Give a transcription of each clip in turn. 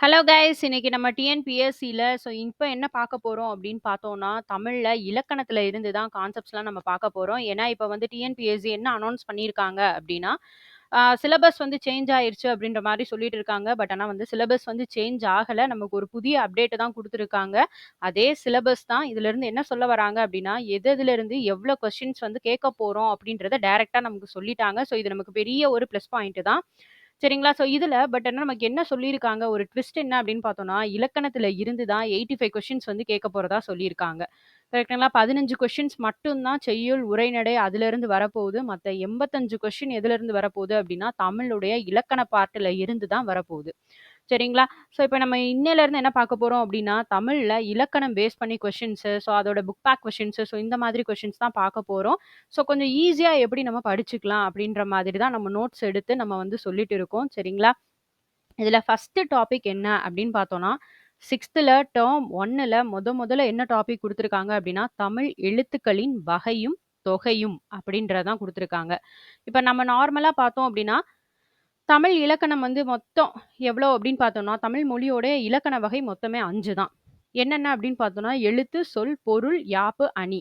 Hello guys! இன்னைக்கு நம்ம டிஎன்பிஎஸ்சியில் so இப்போ என்ன பார்க்க போகிறோம் அப்படின்னு பார்த்தோம்னா, தமிழில் இலக்கணத்தில் இருந்து தான் கான்செப்ட்ஸ்லாம் நம்ம பார்க்க போகிறோம் ஏன்னா, இப்போ வந்து டிஎன்பிஎஸ்சி என்ன அனௌன்ஸ் பண்ணியிருக்காங்க அப்படின்னா, சிலபஸ் வந்து சேஞ்ச் ஆயிடுச்சு அப்படின்ற மாதிரி சொல்லிட்டு இருக்காங்க. பட் ஆனால் வந்து சிலபஸ் வந்து சேஞ்ச் ஆகலை நமக்கு ஒரு புதிய அப்டேட்டு தான் கொடுத்துருக்காங்க அதே சிலபஸ் தான். இதுலேருந்து என்ன சொல்ல வராங்க அப்படின்னா, எது இதுலேருந்து எவ்வளோ கொஸ்டின்ஸ் வந்து கேட்க போகிறோம் அப்படின்றத டைரெக்டாக நமக்கு சொல்லிட்டாங்க. ஸோ இது நமக்கு பெரிய ஒரு ப்ளஸ் பாயிண்ட் தான். சரிங்களா? ஸோ இதில் பட் என்ன நமக்கு என்ன சொல்லியிருக்காங்க, ஒரு ட்விஸ்ட் என்ன அப்படின்னு பார்த்தோம்னா, இலக்கணத்தில் இருந்து தான் எயிட்டி ஃபைவ் கொஷின்ஸ் வந்து கேட்க போகிறதா சொல்லியிருக்காங்க. கரெக்டுங்களா பதினஞ்சு கொஷின்ஸ் மட்டும்தான் செய்யுள், உரைநடை அதுலேருந்து வரப்போகுது. மற்ற எண்பத்தஞ்சு கொஷின் எதிலிருந்து வரப்போகுது அப்படின்னா, தமிழுடைய இலக்கண பாட்டில் இருந்து தான் வரப்போகுது. சரிங்களா? ஸோ இப்போ நம்ம இன்னையிலேருந்து என்ன பார்க்க போகிறோம் அப்படின்னா, தமிழில் இலக்கணம் பேஸ் பண்ணி கொஷின்ஸு ஸோ அதோட புக் பேக் கொஷின்ஸு ஸோ இந்த மாதிரி கொஷின்ஸ் தான் பார்க்க போகிறோம் ஸோ கொஞ்சம் ஈஸியாக எப்படி நம்ம படிச்சுக்கலாம் அப்படின்ற மாதிரி தான் நம்ம நோட்ஸ் எடுத்து நம்ம வந்து சொல்லிட்டு இருக்கோம். சரிங்களா? இதில் ஃபஸ்ட்டு டாபிக் என்ன அப்படின்னு பார்த்தோன்னா சிக்ஸ்த்தில் டேர்ம் ஒன்னில் முத முதல்ல என்ன டாபிக் கொடுத்துருக்காங்க அப்படின்னா, தமிழ் எழுத்துக்களின் வகையும், தொகையும் அப்படின்றதான் கொடுத்துருக்காங்க இப்போ நம்ம நார்மலாக பார்த்தோம் அப்படின்னா, தமிழ் இலக்கணம் வந்து மொத்தம் எவ்வளோ அப்படின்னு பார்த்தோம்னா, தமிழ் மொழியோட இலக்கண வகை மொத்தமே 5 தான். என்னென்ன அப்படின்னு பார்த்தோம்னா, எழுத்து, சொல், பொருள், யாப்பு, அணி.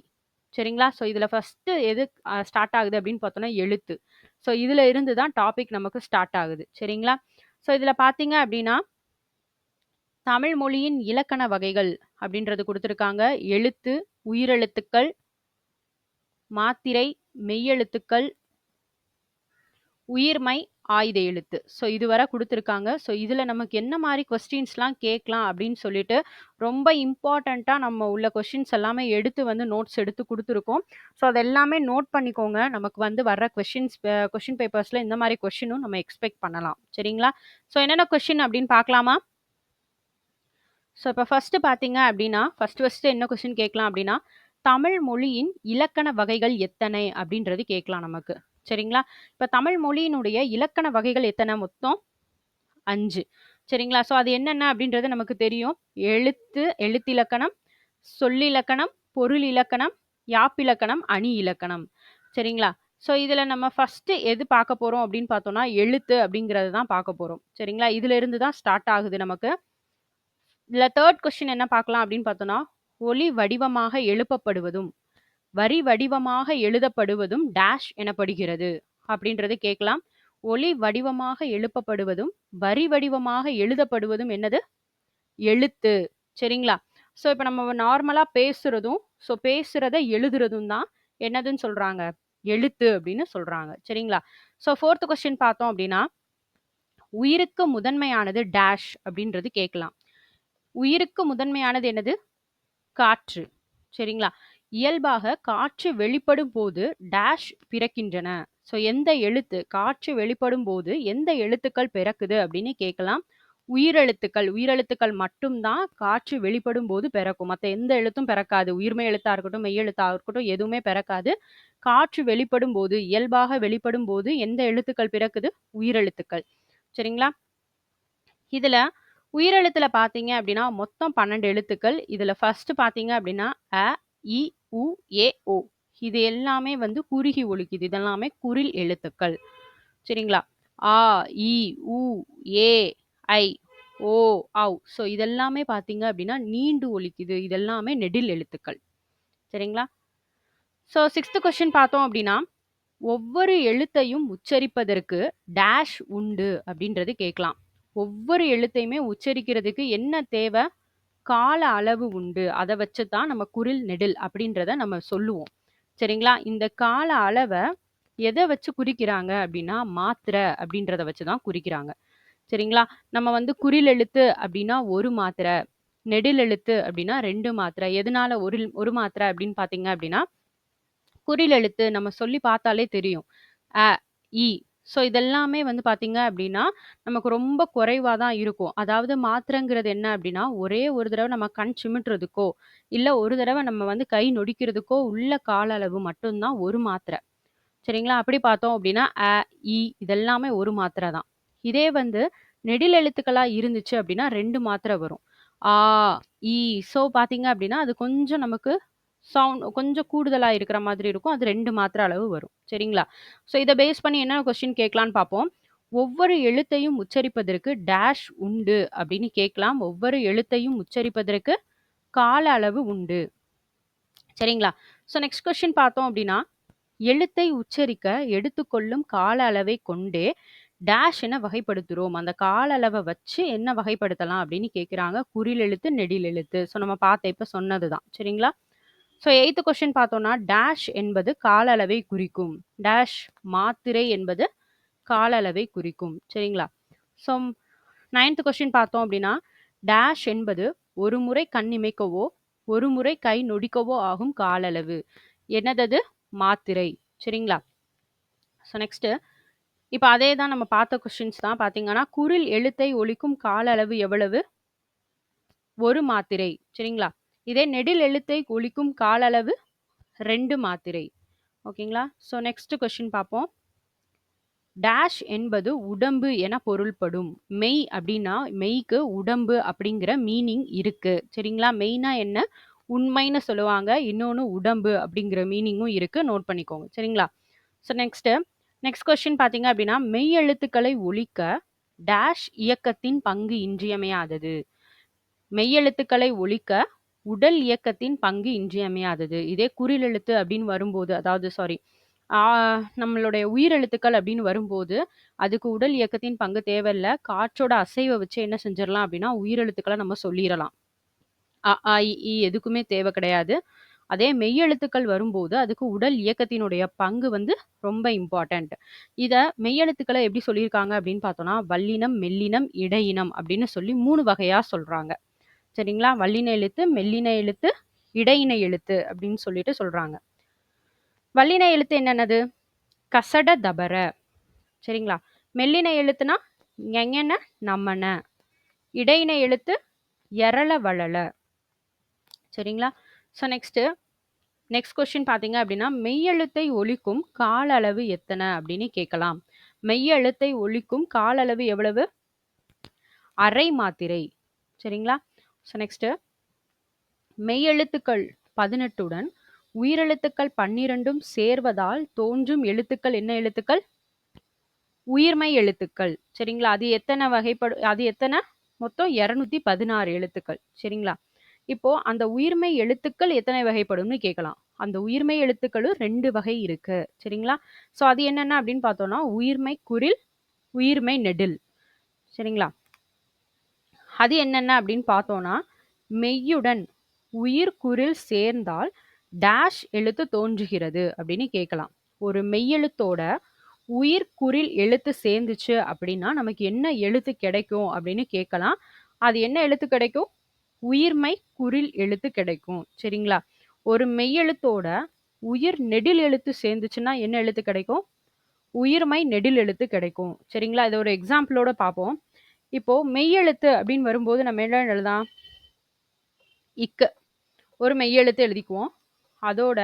சரிங்களா? ஸோ இதில் ஃபர்ஸ்ட்டு எது அ ஸ்டார்ட் ஆகுது அப்படின்னு பார்த்தோம்னா, எழுத்து. ஸோ இதில் இருந்து தான் டாபிக் நமக்கு ஸ்டார்ட் ஆகுது. சரிங்களா? ஸோ இதில் பார்த்தீங்க அப்படின்னா தமிழ் மொழியின் இலக்கண வகைகள் அப்படின்றது குடுத்துருக்காங்க. எழுத்து, உயிரெழுத்துக்கள், மாத்திரை, மெய்யெழுத்துக்கள், உயிர்மை, ஆயுத எழுத்து. ஸோ இதுவரை கொடுத்துருக்காங்க ஸோ இதில் நமக்கு என்ன மாதிரி கொஸ்டின்ஸ்லாம் கேட்கலாம் அப்படின்னு சொல்லிட்டு, ரொம்ப இம்பார்ட்டண்ட்டாக நம்ம உள்ள கொஸ்டின்ஸ் எல்லாமே எடுத்து வந்து நோட்ஸ் எடுத்து கொடுத்துருக்கோம் ஸோ அது எல்லாமே நோட் பண்ணிக்கோங்க. நமக்கு வந்து வர்ற கொஸ்டின்ஸ் கொஷின் பேப்பர்ஸில் இந்த மாதிரி கொஷினும் நம்ம எக்ஸ்பெக்ட் பண்ணலாம். சரிங்களா? ஸோ என்னென்ன கொஸ்டின் அப்படின்னு பார்க்கலாமா? ஸோ இப்போ ஃபர்ஸ்ட்டு பார்த்தீங்க அப்படின்னா, ஃபஸ்ட்டு ஃபஸ்ட்டு என்ன கொஷின் கேட்கலாம் அப்படின்னா, தமிழ் மொழியின் இலக்கண வகைகள் எத்தனை அப்படின்றது கேட்கலாம் நமக்கு. சரிங்களா? இப்போ தமிழ் மொழியினுடைய இலக்கண வகைகள் எத்தனை மொத்தம்? அஞ்சு சரிங்களா? ஸோ அது என்னென்ன அப்படின்றது நமக்கு தெரியும். எழுத்து, எழுத்திலக்கணம், சொல்லிலக்கணம், பொருள் இலக்கணம், யாப்பிலக்கணம், அணி இலக்கணம். சரிங்களா? ஸோ இதுல நம்ம ஃபஸ்ட்டு எது பார்க்க போறோம் அப்படின்னு பார்த்தோம்னா, எழுத்து அப்படிங்கிறது தான் பார்க்க போறோம். சரிங்களா? இதிலிருந்து தான் ஸ்டார்ட் ஆகுது நமக்கு. இதில் தேர்ட் கொஸ்டின் என்ன பார்க்கலாம் அப்படின்னு பார்த்தோம்னா, ஒலி வடிவமாக எழுப்பப்படுவதும், வரி வடிவமாக எழுதப்படுவதும் டேஷ் எனப்படுகிறது அப்படின்றது கேட்கலாம். ஒலி வடிவமாக எழுப்பப்படுவதும், வரி வடிவமாக எழுதப்படுவதும் என்னது? எழுத்து. சரிங்களா? ஸோ இப்போ நம்ம நார்மலாக பேசுகிறதும் ஸோ பேசுகிறத எழுதுறதும் தான் என்னதுன்னு சொல்கிறாங்க எழுத்து அப்படின்னு சொல்கிறாங்க சரிங்களா? ஸோ ஃபோர்த் கொஸ்டின் பார்த்தோம் அப்படின்னா, உயிருக்கு முதன்மையானது டேஷ் அப்படின்றது கேட்கலாம். உயிருக்கு முதன்மையானது என்னது? காற்று. சரிங்களா? இயல்பாக காற்று வெளிப்படும் போது டேஷ் பிறக்கின்றன. ஸோ எந்த எழுத்து காற்று வெளிப்படும் போது எந்த எழுத்துக்கள் பிறக்குது அப்படின்னு கேட்கலாம். உயிரெழுத்துக்கள் உயிரெழுத்துக்கள் மட்டும் தான் காற்று வெளிப்படும்போது பிறக்கும். மற்ற எந்த எழுத்தும் பிறக்காது. உயிர்மெய் எழுத்தா இருக்கட்டும், மெய் எழுத்தா இருக்கட்டும் எதுவுமே பிறக்காது. காற்று வெளிப்படும் போது இயல்பாக வெளிப்படும் போது எந்த எழுத்துக்கள் பிறக்குது? உயிரெழுத்துக்கள். சரிங்களா? இதுல உயிரெழுத்துல பார்த்தீங்க அப்படின்னா, மொத்தம் 12 எழுத்துக்கள். இதுல ஃபஸ்ட்டு பார்த்தீங்க அப்படின்னா, அ, இ, உ, ஏ, ஓ. இது எல்லாமே வந்து குறுகி ஒழிக்குது இதெல்லாமே குறில் எழுத்துக்கள். சரிங்களா? ஆ, இ, உ, ஏ, ஐ, ஓ, ஔ. ஸோ இதெல்லாமே பார்த்தீங்க அப்படின்னா, நீண்டு ஒழிக்குது இதெல்லாமே நெடில் எழுத்துக்கள். சரிங்களா? ஸோ சிக்ஸ்த்து கொஸ்டின் பார்த்தோம் அப்படின்னா, ஒவ்வொரு எழுத்தையும் உச்சரிப்பதற்கு டேஷ் உண்டு அப்படின்றது கேட்கலாம். ஒவ்வொரு எழுத்தையுமே உச்சரிக்கிறதுக்கு என்ன தேவை? கால அளவு உண்டு. அதை வச்சு தான் நம்ம குறில், நெடில் அப்படின்றத நம்ம சொல்லுவோம். சரிங்களா? இந்த கால அளவை எதை வச்சு குறிக்கிறாங்க அப்படின்னா, மாத்திரை அப்படின்றத வச்சு தான் குறிக்கிறாங்க. சரிங்களா? நம்ம வந்து குறில் எழுத்து அப்படின்னா ஒரு மாத்திரை, நெடில் எழுத்து அப்படின்னா ரெண்டு மாத்திரை. எதனால ஒரு ஒரு மாத்திரை அப்படின்னு பார்த்தீங்க அப்படின்னா, குறில் எழுத்து நம்ம சொல்லி பார்த்தாலே தெரியும். அ, இ. ஸோ இதெல்லாமே வந்து பார்த்தீங்க அப்படின்னா, நமக்கு ரொம்ப குறைவா தான் இருக்கும். அதாவது மாத்திரைங்கிறது என்ன அப்படின்னா, ஒரே ஒரு தடவை நம்ம கண் சிமிட்டுறதுக்கோ, இல்ல ஒரு தடவை நம்ம வந்து கை நொடிக்கிறதுக்கோ உள்ள கால அளவு மட்டும் தான் 1 மாத்திரை. சரிங்களா? அப்படி பார்த்தோம் அப்படின்னா, அ, இ இதெல்லாமே ஒரு மாத்திரை தான். இதே வந்து நெடில் எழுத்துக்களா இருந்துச்சு அப்படின்னா 2 மாத்திரை வரும். ஆ, இ. ஸோ பார்த்தீங்க அப்படின்னா, அது கொஞ்சம் நமக்கு சவுண்ட் கொஞ்சம் கூடுதலாக இருக்கிற மாதிரி இருக்கும். அது ரெண்டு மாத்திரை அளவு வரும். சரிங்களா? ஸோ இதை பேஸ் பண்ணி என்ன கொஸ்டின் கேட்கலான்னு பார்ப்போம். ஒவ்வொரு எழுத்தையும் உச்சரிப்பதற்கு டேஷ் உண்டு அப்படின்னு கேட்கலாம். ஒவ்வொரு எழுத்தையும் உச்சரிப்பதற்கு கால அளவு உண்டு. சரிங்களா? ஸோ நெக்ஸ்ட் கொஸ்டின் பார்த்தோம் அப்படின்னா, எழுத்தை உச்சரிக்க எடுத்துக்கொள்ளும் கால அளவை கொண்டே டேஷ் என வகைப்படுத்துகிறோம் அந்த கால அளவை வச்சு என்ன வகைப்படுத்தலாம் அப்படின்னு கேட்குறாங்க. குறில் எழுத்து, நெடில் எழுத்து. ஸோ நம்ம பார்த்த இப்போ சொன்னது தான். சரிங்களா? ஸோ எயித்து கொஸ்டின் பார்த்தோம்னா, டேஷ் என்பது கால அளவை குறிக்கும். டேஷ் மாத்திரை என்பது கால அளவை குறிக்கும். சரிங்களா? ஸோ நைன்த் கொஸ்டின் பார்த்தோம் அப்படின்னா, டேஷ் என்பது ஒரு முறை கண் இமைக்கவோ, ஒரு முறை கை நொடிக்கவோ ஆகும் கால அளவு. என்னதது? மாத்திரை. சரிங்களா? ஸோ நெக்ஸ்ட்டு இப்போ அதே தான் நம்ம பார்த்த கொஸ்டின்ஸ் தான் பார்த்தீங்கன்னா, குரில் எழுத்தை ஒலிக்கும் கால அளவு எவ்வளவு? ஒரு மாத்திரை. சரிங்களா? இதே நெடில் எழுத்தை ஒழிக்கும் கால அளவு 2 மாத்திரை. ஓகேங்களா? ஸோ நெக்ஸ்ட் கொஸ்டின் பார்ப்போம். டேஷ் என்பது உடம்பு என பொருள்படும். மெய் அப்படின்னா, மெய்க்கு உடம்பு அப்படிங்கிற மீனிங் இருக்கு. சரிங்களா? மெய்னா என்ன? உண்மைன்னு சொல்லுவாங்க. இன்னொன்று உடம்பு அப்படிங்கிற மீனிங்கும் இருக்கு. நோட் பண்ணிக்கோங்க. சரிங்களா? ஸோ நெக்ஸ்ட்டு நெக்ஸ்ட் கொஸ்டின் பார்த்தீங்க அப்படின்னா, மெய் எழுத்துக்களை ஒழிக்க டேஷ் இயக்கத்தின் பங்கு இன்றியமையாதது. மெய் எழுத்துக்களை ஒழிக்க உடல் இயக்கத்தின் பங்கு இன்றியமையாதது. இதே குறிலெழுத்து அப்படின்னு வரும்போது, அதாவது சாரி ஆ நம்மளுடைய உயிரெழுத்துக்கள் அப்படின்னு வரும்போது, அதுக்கு உடல் இயக்கத்தின் பங்கு தேவையில்ல. காற்றோட அசைவ வச்சு என்ன செஞ்சிரலாம் அப்படின்னா, உயிரெழுத்துக்கள நம்ம சொல்லிடலாம் அ, ஆ, இ, ஈ எதுக்குமே தேவை கிடையாது. அதே மெய்யெழுத்துக்கள் வரும்போது, அதுக்கு உடல் இயக்கத்தினுடைய பங்கு வந்து ரொம்ப இம்பார்ட்டன்ட். இத மெய்யெழுத்துக்கள எப்படி சொல்லியிருக்காங்க அப்படின்னு பார்த்தோம்னா, வல்லினம், மெல்லினம், இடையினம் அப்படின்னு சொல்லி 3 வகையா சொல்றாங்க. சரிங்களா? வல்லின எழுத்து, மெல்லின எழுத்து, இடையின எழுத்து அப்படின்னு சொல்லிட்டு சொல்றாங்க. வல்லின எழுத்து என்னென்னது? கசட, தபர. சரிங்களா? மெல்லின எழுத்துனா எங்கன நம்மன இடையின எழுத்து எரள, வளல சரிங்களா? ஸோ நெக்ஸ்ட்டு நெக்ஸ்ட் கொஸ்டின் பார்த்தீங்க அப்படின்னா, மெய்யெழுத்தை ஒழிக்கும் கால அளவு எத்தனை அப்படின்னு கேட்கலாம். மெய்யெழுத்தை ஒழிக்கும் கால அளவு எவ்வளவு? அரை மாத்திரை. சரிங்களா? ஸோ நெக்ஸ்ட்டு மெய்யெழுத்துக்கள் பதினெட்டுடன் உயிரெழுத்துக்கள் 12ம் சேர்வதால் தோன்றும் எழுத்துக்கள் என்ன எழுத்துக்கள்? உயிர்மெய் எழுத்துக்கள். சரிங்களா? அது எத்தனை வகைப்படு அது எத்தனை மொத்தம் 216 எழுத்துக்கள். சரிங்களா? இப்போ அந்த உயிர்மெய் எழுத்துக்கள் எத்தனை வகைப்படும்னு கேட்கலாம். அந்த உயிர்மெய் எழுத்துக்களும் ரெண்டு வகை இருக்கு. சரிங்களா? ஸோ அது என்னென்ன அப்படின்னு பார்த்தோம்னா, உயிர்மெய் குறில், உயிர்மெய் நெடில். சரிங்களா? அது என்னென்ன அப்படின்னு பார்த்தோன்னா மெய்யுடன் உயிர் குறில் சேர்ந்தால் டேஷ் எழுத்து தோன்றுகிறது அப்படின்னு கேட்கலாம். ஒரு மெய்யெழுத்தோட உயிர் குறில் எழுத்து சேர்ந்துச்சு அப்படின்னா, நமக்கு என்ன எழுத்து கிடைக்கும் அப்படின்னு கேட்கலாம். அது என்ன எழுத்து கிடைக்கும்? உயிர்மை குறில் எழுத்து கிடைக்கும். சரிங்களா? ஒரு மெய்யெழுத்தோட உயிர் நெடில் எழுத்து சேர்ந்துச்சுன்னா என்ன எழுத்து கிடைக்கும்? உயிர்மை நெடில் எழுத்து கிடைக்கும். சரிங்களா? இத ஒரு எக்ஸாம்பிளோட பார்ப்போம். இப்போ மெய்யெழுத்து அப்படின்னு வரும்போது நம்ம என்ன எழுதலாம்? இக்கு. ஒரு மெய்யெழுத்து எழுதிக்குவோம். அதோட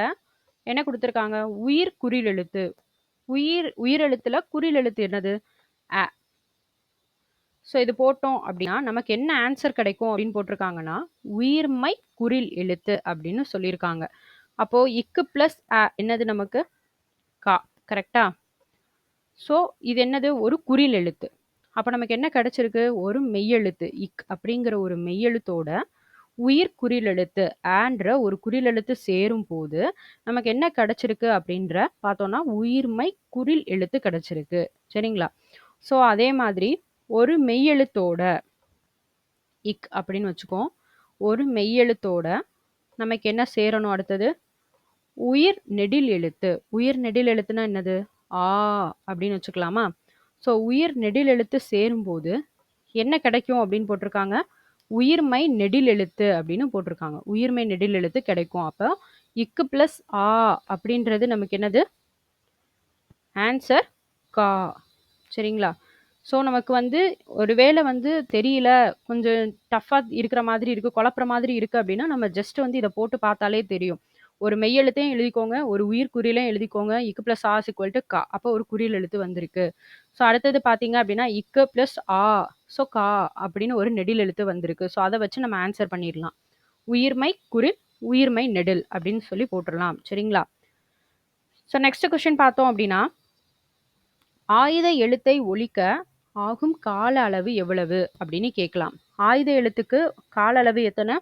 என்ன கொடுத்துருக்காங்க உயிர் குறில் எழுத்து. உயிர் உயிரெழுத்துல குறில் எழுத்து என்னது? அ. ஸோ இது போட்டோம் அப்படின்னா, நமக்கு என்ன ஆன்சர் கிடைக்கும் அப்படின்னு போட்டிருக்காங்கன்னா, உயிர்மை குறில் எழுத்து அப்படின்னு சொல்லியிருக்காங்க. அப்போது இக்கு ப்ளஸ் அ என்னது நமக்கு? கா. கரெக்ட்டா? ஸோ இது என்னது? ஒரு குறில் எழுத்து. அப்போ நமக்கு என்ன கிடைச்சிருக்கு? ஒரு மெய்யெழுத்து. இக் அப்படிங்கிற ஒரு மெய்யெழுத்தோட உயிர் குறிலெழுத்து ஆன்ற ஒரு குறிலெழுத்து எழுத்து சேரும்போது, நமக்கு என்ன கிடைச்சிருக்கு அப்படின்ற பார்த்தோம்னா, உயிர்மை குறில் எழுத்து கிடைச்சிருக்கு. சரிங்களா? ஸோ அதே மாதிரி ஒரு மெய்யெழுத்தோட இக் அப்படின்னு வச்சுக்கோ ஒரு மெய்யெழுத்தோட நமக்கு என்ன சேரணும் அடுத்தது? உயிர் நெடில் எழுத்து. உயிர் நெடில் எழுத்துனா என்னது? ஆ அப்படின்னு வச்சுக்கலாமா? ஸோ உயிர் நெடில் எழுத்து சேரும்போது என்ன கிடைக்கும் அப்படின்னு போட்டிருக்காங்க? உயிர்மை நெடில் எழுத்து அப்படின்னு போட்டிருக்காங்க. உயிர்மை நெடில் எழுத்து கிடைக்கும். அப்போ இக்கு பிளஸ் ஆ அப்படின்றது நமக்கு என்னது? ஆன்சர் கா. சரிங்களா? ஸோ நமக்கு வந்து ஒரு வேளை வந்து தெரியல, கொஞ்சம் டஃப்பாக இருக்கிற மாதிரி இருக்குது குழப்புற மாதிரி இருக்கு அப்படின்னா, நம்ம ஜஸ்ட் வந்து இதை போட்டு பார்த்தாலே தெரியும். ஒரு மெய்யெழுத்தையும் எழுதிக்கோங்க, ஒரு உயிர் எழுதிக்கோங்க. இக்கு பிளஸ் ஆ இஸ் ஈக்குவல் டூ கா. அப்போ ஒரு குறியில் எழுத்து வந்திருக்கு. ஸோ அடுத்தது பார்த்தீங்க அப்படின்னா, இக்கு பிளஸ் ஆ ஸோ கா அப்படின்னு ஒரு நெடில் எழுத்து வந்திருக்கு. ஸோ அத வச்சு நம்ம ஆன்சர் பண்ணிடலாம் உயிர்மெய் குறில், உயிர்மை நெடில் அப்படின்னு சொல்லி போட்டுறலாம். சரிங்களா? ஸோ நெக்ஸ்ட் கொஸ்டின் பார்த்தோம் அப்படின்னா, ஆயுத எழுத்தை ஒழிக்க ஆகும் கால அளவு எவ்வளவு அப்படின்னு கேட்கலாம் ஆயுத எழுத்துக்கு கால அளவு எத்தனை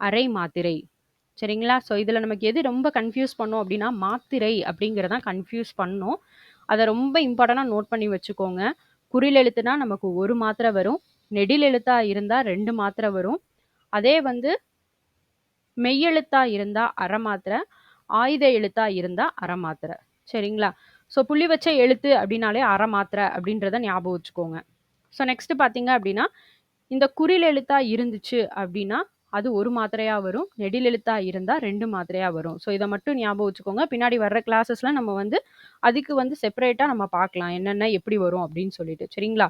அரை மாத்திரை சரிங்களா? ஸோ இதில் நமக்கு எது ரொம்ப கன்ஃபியூஸ் பண்ணோம் அப்படின்னா மாத்திரை அப்படிங்கிறதான் கன்ஃபியூஸ் பண்ணோம். அதை ரொம்ப இம்பார்ட்டண்ட்டாக நோட் பண்ணி வச்சுக்கோங்க. குறில் எழுத்துனா நமக்கு ஒரு மாத்திரை வரும். நெடில் எழுத்தாக இருந்தால் ரெண்டு மாத்திரை வரும். அதே வந்து மெய்யெழுத்தாக இருந்தால் அரை மாத்திரை ஆயுத எழுத்தாக இருந்தால் அரை மாத்திரை. சரிங்களா? ஸோ புள்ளி வச்ச எழுத்து அப்படின்னாலே அரை மாத்திரை அப்படின்றத ஞாபகம் வச்சுக்கோங்க. ஸோ நெக்ஸ்ட் பார்த்தீங்க அப்படின்னா இந்த குறில் எழுத்தாக இருந்துச்சு அப்படின்னா அது ஒரு மாத்திரையாக வரும். நெடில் இருந்தால் ரெண்டு மாத்திரையாக வரும். ஸோ இதை மட்டும் ஞாபகம் வச்சுக்கோங்க. பின்னாடி வர்ற கிளாஸஸில் நம்ம வந்து அதுக்கு வந்து செப்பரேட்டாக நம்ம பார்க்கலாம். என்னென்ன எப்படி வரும் அப்படின்னு சொல்லிட்டு. சரிங்களா?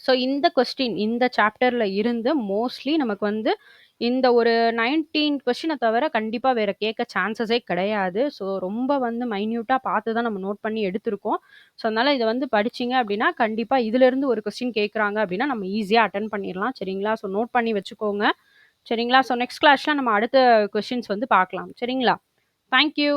ஸோ இந்த கொஸ்டின் இந்த சாப்டரில் இருந்து மோஸ்ட்லி நமக்கு வந்து இந்த ஒரு நைன்டீன் கொஸ்டினை தவிர கண்டிப்பாக வேறு கேட்க சான்சஸே கிடையாது. ஸோ ரொம்ப வந்து மைன்யூட்டாக பார்த்து தான் நம்ம நோட் பண்ணி எடுத்திருக்கோம். ஸோ அதனால் இதை வந்து படிச்சீங்க அப்படின்னா கண்டிப்பாக இதிலேருந்து ஒரு கொஸ்டின் கேட்குறாங்க அப்படின்னா நம்ம ஈஸியாக அட்டன் பண்ணிடலாம். சரிங்களா? ஸோ நோட் பண்ணி வச்சுக்கோங்க. சரிங்களா? ஸோ நெக்ஸ்ட் கிளாஸில் நம்ம அடுத்த கொஷின்ஸ் வந்து பார்க்கலாம். சரிங்களா? தேங்க்யூ